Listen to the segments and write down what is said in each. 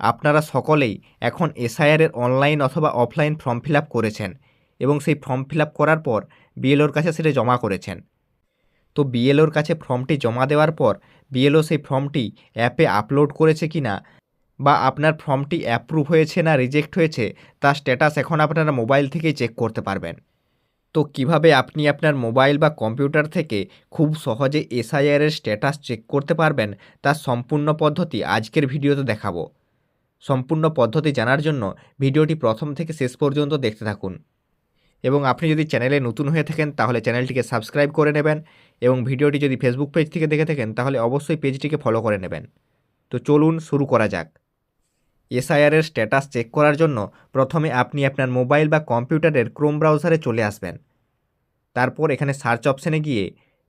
আপনারা সকলেই এখন এসআইআরের অনলাইন অথবা অফলাইন ফর্ম ফিল করেছেন এবং সেই ফর্ম ফিল করার পর বিএলওর কাছে সেটা জমা করেছেন। তো বিএলওর কাছে ফর্মটি জমা দেওয়ার পর বিএলও সেই ফর্মটি অ্যাপে আপলোড করেছে কি না বা আপনার ফর্মটি অ্যাপ্রুভ হয়েছে না, রিজেক্ট হয়েছে, তার স্ট্যাটাস এখন আপনারা মোবাইল থেকেই চেক করতে পারবেন। তো কীভাবে আপনি আপনার মোবাইল বা কম্পিউটার থেকে খুব সহজে এসআইআরের স্ট্যাটাস চেক করতে পারবেন, তার সম্পূর্ণ পদ্ধতি আজকের ভিডিওতে দেখাবো। সম্পূর্ণ পদ্ধতি জানার জন্য ভিডিওটি প্রথম থেকে শেষ পর্যন্ত দেখতে থাকুন। এবং আপনি যদি চ্যানেলে নতুন হয়ে থাকেন, তাহলে চ্যানেলটিকে সাবস্ক্রাইব করে নেবেন এবং ভিডিওটি যদি ফেসবুক পেজ থেকে দেখে থাকেন, তাহলে অবশ্যই পেজটিকে ফলো করে নেবেন। তো চলুন শুরু করা যাক। এসআইআরের স্ট্যাটাস চেক করার জন্য প্রথমে আপনি আপনার মোবাইল বা কম্পিউটারের ক্রোম ব্রাউজারে চলে আসবেন। তারপর এখানে সার্চ অপশানে গিয়ে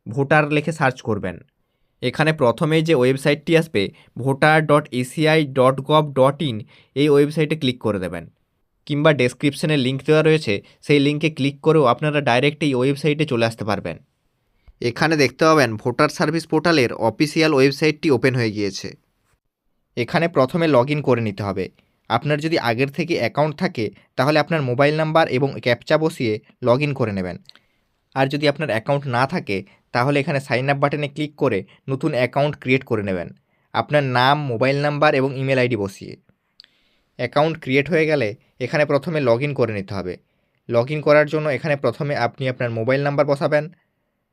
ভোটার লিখে সার্চ করবেন। এখানে প্রথমেই যে ওয়েবসাইটটি আসবে voter dot ECI dot gov dot in এই ওয়েবসাইটে ক্লিক করে দেবেন। কিংবা ডেসক্রিপশনে লিঙ্ক দেওয়া রয়েছে, সেই লিঙ্কে ক্লিক করেও আপনারা ডাইরেক্ট এই ওয়েবসাইটে চলে আসতে পারবেন। এখানে দেখতে পাবেন, ভোটার সার্ভিস পোর্টালের অফিসিয়াল ওয়েবসাইটটি ওপেন হয়ে গিয়েছে। এখানে প্রথমে লগ করে নিতে হবে। আপনার যদি আগের থেকে অ্যাকাউন্ট থাকে, তাহলে আপনার মোবাইল নাম্বার এবং ক্যাপচা বসিয়ে লগ করে নেবেন। আর যদি আপনার অ্যাকাউন্ট না থাকে, তাহলে এখানে সাইন আপ বাটনে ক্লিক করে নতুন অ্যাকাউন্ট ক্রিয়েট করে নেবেন। আপনার নাম মোবাইল নাম্বার এবং ইমেল আইডি বসিয়ে। অ্যাকাউন্ট ক্রিয়েট হয়ে গেলে এখানে প্রথমে লগ করে নিতে হবে। লগ করার জন্য এখানে প্রথমে আপনি আপনার মোবাইল নাম্বার বসাবেন।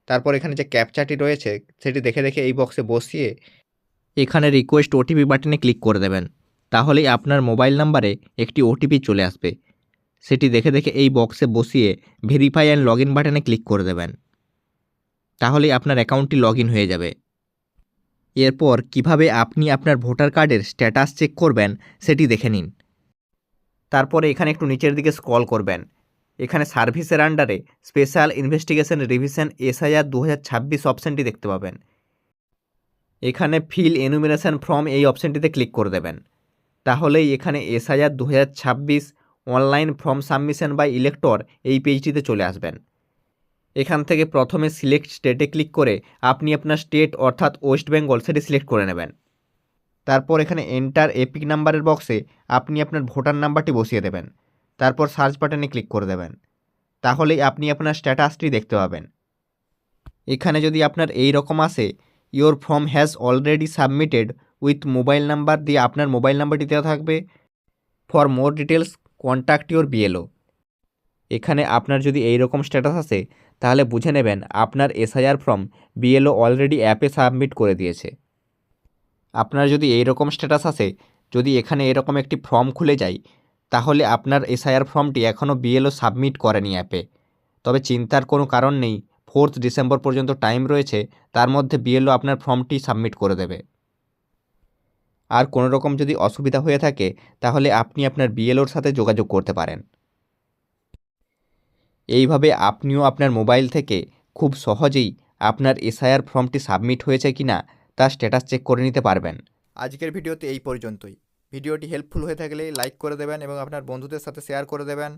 তারপর এখানে যে ক্যাপচাটি রয়েছে, সেটি দেখে দেখে এই বক্সে বসিয়ে এখানে রিকোয়েস্ট ওটিপি বাটনে ক্লিক করে দেবেন। তাহলেই আপনার মোবাইল নাম্বারে একটি ওটিপি চলে আসবে। সেটি দেখে দেখে এই বক্সে বসিয়ে ভেরিফাই অ্যান্ড লগ বাটনে ক্লিক করে দেবেন। তাহলেই আপনার অ্যাকাউন্টটি লগ হয়ে যাবে। এরপর কীভাবে আপনি আপনার ভোটার কার্ডের স্ট্যাটাস চেক করবেন সেটি দেখে নিন। তারপরে এখানে একটু নিচের দিকে স্ক্রল করবেন। এখানে সার্ভিসের আন্ডারে স্পেশাল ইনভেস্টিগেশন রিভিশন এসআইআর দু হাজার ছাব্বিশ অপশানটি দেখতে পাবেন। এখানে ফিল এনুমিনেশন ফর্ম এই অপশানটিতে ক্লিক করে দেবেন। তাহলেই এখানে এসআইআর দু হাজার ছাব্বিশ online form submission by elector এই পেজটিতে চলে আসবেন। এখান থেকে প্রথমে সিলেক্ট স্টেটে ক্লিক করে আপনি আপনার স্টেট অর্থাৎ ওয়েস্ট বেঙ্গল সেটি সিলেক্ট করে নেবেন। তারপর এখানে এন্টার এপিক নাম্বারের বক্সে আপনি আপনার ভোটার নাম্বারটি বসিয়ে দেবেন। তারপর সার্চ বাটনে ক্লিক করে দেবেন। তাহলেই আপনি আপনার স্ট্যাটাসটি দেখতে পাবেন। এখানে যদি আপনার এই রকম আসে your form has already submitted with mobile number দিয়ে আপনার মোবাইল নাম্বারটি দেওয়া থাকবে। For more details contact your BLO এখানে আপনার যদি এই রকম স্ট্যাটাস আসে তাহলে বুঝে নেবেন আপনার এসআইআর ফর্ম বিএলও অলরেডি অ্যাপে সাবমিট করে দিয়েছে। আপনার যদি এই রকম স্ট্যাটাস আসে যদি এখানে এরকম একটি ফর্ম খুলে যায়, তাহলে আপনার এসআইআর ফর্মটি এখনও বিএলও সাবমিট করেনি অ্যাপে তবে চিন্তার কোনো কারণ নেই ফোর্থ ডিসেম্বর পর্যন্ত টাইম রয়েছে, তার মধ্যে বিএলও আপনার ফর্মটি সাবমিট করে দেবে। আর কোনো রকম যদি অসুবিধা হয়ে থাকে, তাহলে আপনি আপনার বিএলওর সাথে যোগাযোগ করতে পারেন। এইভাবে আপনিও আপনার মোবাইল থেকে খুব সহজেই আপনার এসআইআর ফর্মটি সাবমিট হয়েছে কি না তার স্ট্যাটাস চেক করে নিতে পারবেন। আজকের ভিডিওতে এই পর্যন্তই। ভিডিওটি হেল্পফুল হয়ে থাকলে লাইক করে দেবেন এবং আপনার বন্ধুদের সাথে শেয়ার করে দেবেন।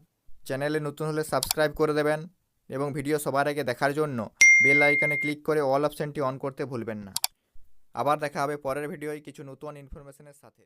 চ্যানেলে নতুন হলে সাবস্ক্রাইব করে দেবেন এবং ভিডিও সবার আগে দেখার জন্য বেল আইকনে ক্লিক করে অল অপশানটি অন করতে ভুলবেন না। আবার দেখা হবে পরের ভিডিওয় কিছু নতুন ইনফরমেশনের সাথে।